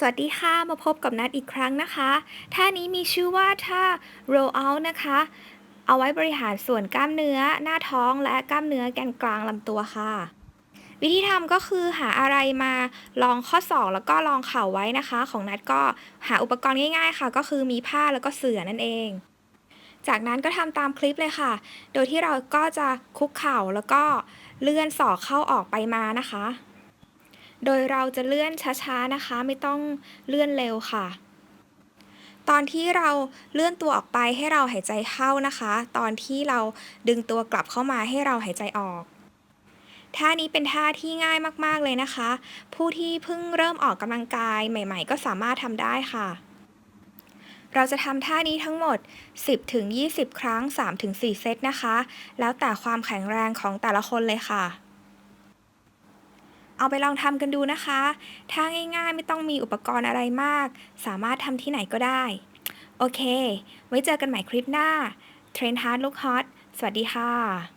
สวัสดีค่ะ มาพบกับนัดอีกครั้งนะคะ ท่านี้มีชื่อว่าท่า roll out นะคะ เอาไว้บริหารส่วนกล้ามเนื้อ หน้าท้องและกล้ามเนื้อแกนกลางลำตัวค่ะ วิธีทำก็คือหาอะไรมาลองข้อศอกแล้วก็ลองเข่าไว้นะคะ ของนัดก็หาอุปกรณ์ง่ายๆค่ะ ก็คือมีผ้าแล้วก็เสื่อนั่นเอง จากนั้นก็ทำตามคลิปเลยค่ะ โดยที่เราก็จะคุกเข่าแล้วก็เลื่อนศอกเข้าออกไปมานะคะ โดยเราจะเลื่อนช้าๆนะคะ ไม่ต้องเลื่อนเร็วค่ะ ตอนที่เราเลื่อนตัวออกไปให้เราหายใจเข้านะคะ ตอนที่เราดึงตัวกลับเข้ามาให้เราหายใจออกท่านี้เป็นท่าที่ง่ายมากๆเลยนะคะ ผู้ที่เพิ่งเริ่มออกกำลังกายใหม่ๆ ก็สามารถทำได้ค่ะ เราจะทำท่านี้ทั้งหมด 10-20 ครั้ง 3-4 เซตนะคะ แล้วแต่ความแข็งแรงของแต่ละคนเลยค่ะ เอาไปลองทำกันดูนะคะ ถ้าง่ายๆ ไม่ต้องมีอุปกรณ์อะไรมาก สามารถทำที่ไหนก็ได้ โอเค ไว้เจอกันใหม่คลิปหน้าเทรนฮาร์ดลุกฮอตสวัสดีค่ะ